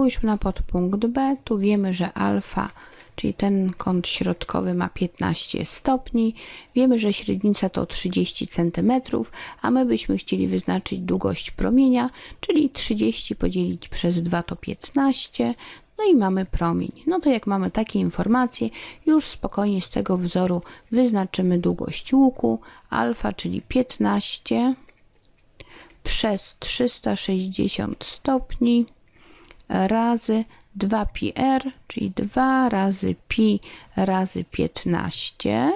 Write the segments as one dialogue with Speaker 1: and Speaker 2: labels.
Speaker 1: Spójrzmy na podpunkt B. Tu wiemy, że alfa, czyli ten kąt środkowy ma 15 stopni. Wiemy, że średnica to 30 cm, a my byśmy chcieli wyznaczyć długość promienia, czyli 30 podzielić przez 2 to 15. No i mamy promień. No to jak mamy takie informacje, już spokojnie z tego wzoru wyznaczymy długość łuku alfa, czyli 15 przez 360 stopni razy 2πr, czyli 2 razy pi razy 15.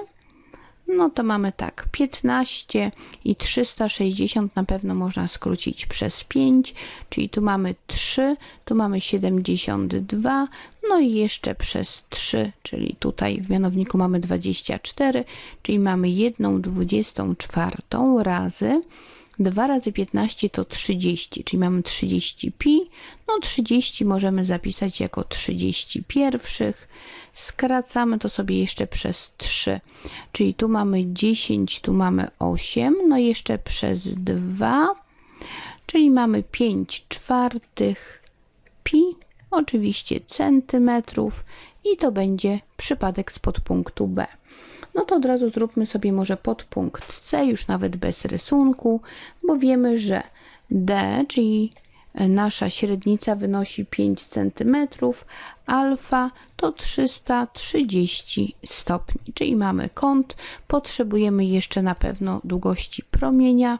Speaker 1: No to mamy tak, 15 i 360 na pewno można skrócić przez 5, czyli tu mamy 3, tu mamy 72, no i jeszcze przez 3, czyli tutaj w mianowniku mamy 24, czyli mamy 1 24 razy 2 razy 15 to 30, czyli mamy 30 pi. No 30 możemy zapisać jako 30 pierwszych. Skracamy to sobie jeszcze przez 3, czyli tu mamy 10, tu mamy 8, no jeszcze przez 2, czyli mamy 5 czwartych pi, oczywiście centymetrów i to będzie przypadek z podpunktu B no to od razu zróbmy sobie może podpunkt C, już nawet bez rysunku, bo wiemy, że D, czyli nasza średnica wynosi 5 cm, alfa to 330 stopni, czyli mamy kąt, potrzebujemy jeszcze na pewno długości promienia,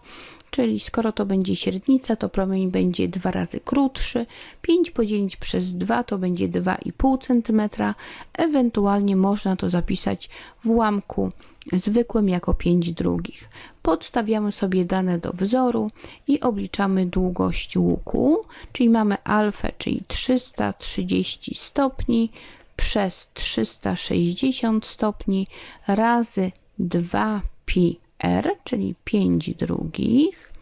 Speaker 1: czyli skoro to będzie średnica, to promień będzie dwa razy krótszy. 5 podzielić przez 2 to będzie 2,5 cm. Ewentualnie można to zapisać w ułamku zwykłym jako 5 drugich. Podstawiamy sobie dane do wzoru i obliczamy długość łuku, czyli mamy alfę, czyli 330 stopni przez 360 stopni razy 2pi r, czyli 5 drugich.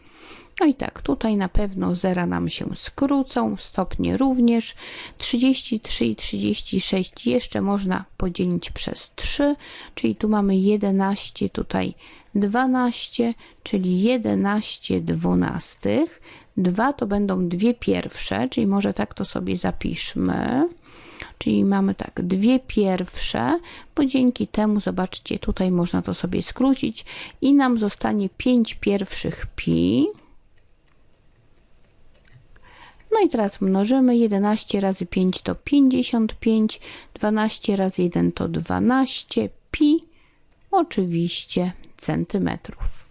Speaker 1: No i tak, tutaj na pewno zera nam się skrócą, stopnie również. 33 i 36 jeszcze można podzielić przez 3, czyli tu mamy 11, tutaj 12, czyli 11 dwunastych. 2 to będą dwie pierwsze, czyli może tak to sobie zapiszmy. Czyli mamy tak, dwie pierwsze, bo dzięki temu, zobaczcie, tutaj można to sobie skrócić i nam zostanie 5 pierwszych pi. No i teraz mnożymy 11 razy 5 to 55, 12 razy 1 to 12 pi, oczywiście centymetrów.